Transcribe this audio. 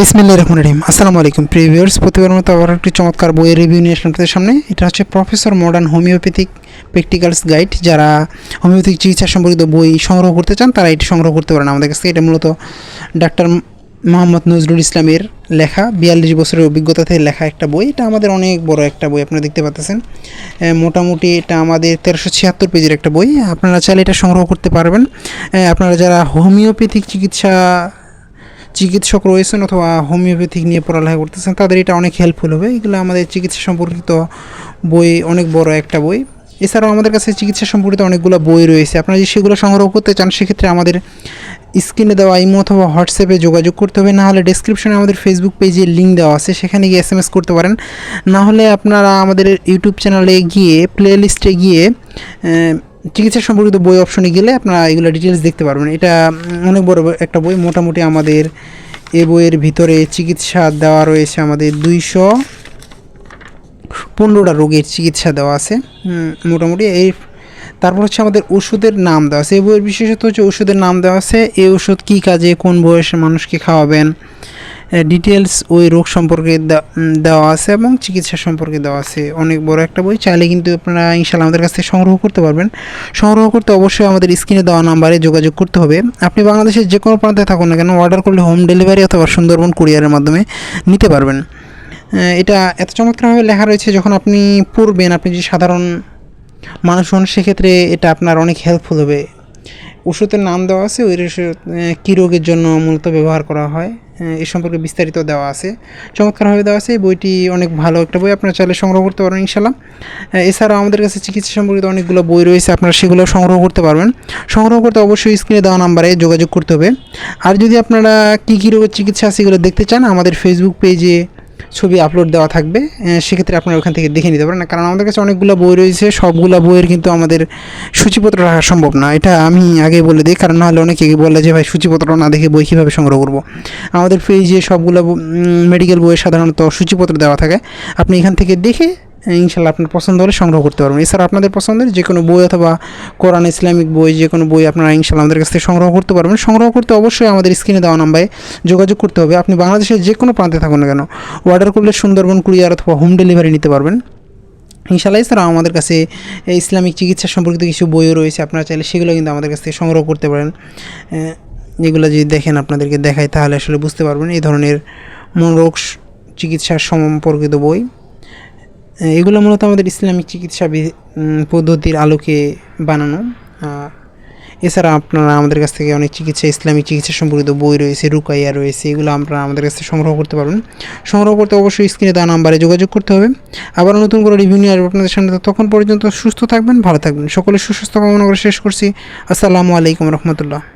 বিসমিল্লা রহমান রহিম। আসসালামু আলাইকুম প্রিভিয়ার্স প্রতিবার মতো আবার একটি চমৎকার বইয়ের রিভিউ নিয়ে আসলাম আপনাদের সামনে। এটা হচ্ছে professor modern homeopathic practicals guide. যারা হোমিওপ্যাথিক চিকিৎসা সম্পর্কিত বই সংগ্রহ করতে চান, তারা এটি সংগ্রহ করতে পারেন আমাদের কাছ এটা মূলত ডাক্তার মোহাম্মদ নজরুল ইসলামের লেখা। বিয়াল্লিশ বছরের অভিজ্ঞতা থেকে লেখা একটা বই। এটা আমাদের অনেক বড় একটা বই, আপনারা দেখতে পাচ্ছেন মোটামুটি এটা আমাদের তেরোশো ছিয়াত্তর পেজের একটা বই। আপনারা চাইলে এটা সংগ্রহ করতে পারবেন। আপনারা যারা হোমিওপ্যাথিক চিকিৎসা চিকিৎসক রয়েছেন অথবা হোমিওপ্যাথিক নিয়ে পড়ালেখা করতেছেন, তাদের এটা অনেক হেল্পফুল হবে। এগুলো আমাদের চিকিৎসা সম্পর্কিত বই, অনেক বড় একটা বই। এছাড়াও আমাদের কাছে চিকিৎসা সম্পর্কিত অনেকগুলো বই রয়েছে। আপনারা যদি সেগুলো সংগ্রহ করতে চান, সেক্ষেত্রে আমাদের স্ক্রিনে দেওয়া ইমো অথবা হোয়াটসঅ্যাপে যোগাযোগ করতে হবে। নাহলে ডিসক্রিপশনে আমাদের ফেসবুক পেজে লিঙ্ক দেওয়া আছে, সেখানে গিয়ে এস করতে পারেন। নাহলে আপনারা আমাদের ইউটিউব চ্যানেলে গিয়ে প্লে লিস্টে গিয়ে চিকিৎসা সম্পর্কিত বই অপশনে গেলে আপনারা এগুলো ডিটেলস দেখতে পারবেন। এটা অনেক বড় একটা বই। মোটামুটি আমাদের এ বইয়ের ভিতরে চিকিৎসা দেওয়া রয়েছে আমাদের দুইশো পনেরোটা রোগের চিকিৎসা দেওয়া আছে। মোটামুটি এই তারপর হচ্ছে আমাদের ওষুধের নাম দেওয়া আছে। এই বইয়ের বিশেষত হচ্ছে ওষুধের নাম দেওয়া আছে। এই ওষুধ কী কাজে, কোন বয়সে মানুষকে খাওয়াবেন? ডিটেলস ওই রোগ সম্পর্কে দেওয়া আছে এবং চিকিৎসা সম্পর্কে দেওয়া আছে। অনেক বড় একটা বই। চাইলে কিন্তু আপনারা ইনশাল্লাহ আমাদের কাছ থেকে সংগ্রহ করতে পারবেন। সংগ্রহ করতে অবশ্যই আমাদের স্ক্রিনে দেওয়া নাম্বারে যোগাযোগ করতে হবে। আপনি বাংলাদেশের যে কোনো প্রান্তে থাকুন না কেন অর্ডার করলে হোম ডেলিভারি অথবা সুন্দরবন কুরিয়ারের মাধ্যমে নিতে পারবেন। এটা এত চমৎকারভাবে লেখা রয়েছে, যখন আপনি পড়বেন, আপনি যে সাধারণ মানুষ হন, সেক্ষেত্রে এটা আপনার অনেক হেল্পফুল হবে। ওষুধের নাম দেওয়া আছে, ওই কী রোগের জন্য মূলত ব্যবহার করা হয়? এ সম্পর্কে বিস্তারিত দেওয়া আছে চমৎকারভাবে দেওয়া আছে। বইটি অনেক ভালো একটা বই আপনারা চাইলে সংগ্রহ করতে পারবেন ইনশাল্লাহ আহ, এছাড়াও আমাদের কাছে চিকিৎসা সম্পর্কিত অনেকগুলো বই রয়েছে আপনারা সেগুলো সংগ্রহ করতে পারবেন। সংগ্রহ করতে অবশ্যই স্ক্রিনে দেওয়া নাম্বারে যোগাযোগ করতে হবে। আর যদি আপনারা কী কী রোগের চিকিৎসা আছে এগুলো দেখতে চান আমাদের ফেসবুক পেজে ছবি আপলোড দেওয়া থাকবে। সেক্ষেত্রে আপনারা ওখান থেকে দেখে নিতে পারেন। কারণ আমাদের কাছে অনেকগুলো বই রয়েছে, সবগুলো বইয়ের কিন্তু আমাদের সূচিপত্র রাখা সম্ভব না। এটা আমি আগে বলে দিই, কারণ নাহলে অনেকে বলে যে, ভাই, সূচিপত্র না দেখে বই কীভাবে সংগ্রহ করব? আমাদের পেজে সবগুলো মেডিকেল বইয়ের সাধারণত সূচিপত্র দেওয়া থাকে। আপনি এখান থেকে দেখে ইনশাল্লাহ আপনার পছন্দ হলে সংগ্রহ করতে পারবেন। এছাড়া আপনাদের পছন্দের যে কোনো বই অথবা কোরআন, ইসলামিক বই যে কোনো বই আপনারা ইনশাল্লাহ আমাদের কাছ থেকে সংগ্রহ করতে পারবেন। সংগ্রহ করতে অবশ্যই আমাদের স্ক্রিনে দেওয়া নাম্বারে যোগাযোগ করতে হবে। আপনি বাংলাদেশের যে কোনো প্রান্তে থাকুন না কেন অর্ডার করলে সুন্দরবন কুরিয়ার অথবা হোম ডেলিভারি নিতে পারবেন। ইনশাল্লাহ এছাড়াও আমাদের কাছে ইসলামিক চিকিৎসা সম্পর্কিত কিছু বইও রয়েছে। আপনারা চাইলে সেগুলো কিন্তু আমাদের কাছ থেকে সংগ্রহ করতে পারেন। এগুলো যদি দেখেন আপনাদেরকে দেখাই তাহলে আসলে বুঝতে পারবেন। এই ধরনের মনোরোগ চিকিৎসা সম্পর্কিত বই। এগুলো মূলত আমাদের ইসলামিক চিকিৎসা পদ্ধতির আলোকে বানানো। এছাড়া আপনারা আমাদের কাছ থেকে অনেক চিকিৎসা, ইসলামিক চিকিৎসা সম্পর্কিত বই রয়েছে, রুকাইয়া রয়েছে, এগুলো আপনারা আমাদের কাছ থেকে সংগ্রহ করতে পারবেন। সংগ্রহ করতে অবশ্যই স্ক্রিনে দেওয়া নাম্বারে যোগাযোগ করতে হবে। আবার নতুন করে রিভিউ নিয়ে আসব আপনাদের সামনে। তখন পর্যন্ত সুস্থ থাকবেন, ভালো থাকবেন। সকলে সুস্বাস্থ্য কামনা করে শেষ করছি। আসসালামু আলাইকুম রহমতুল্লাহ।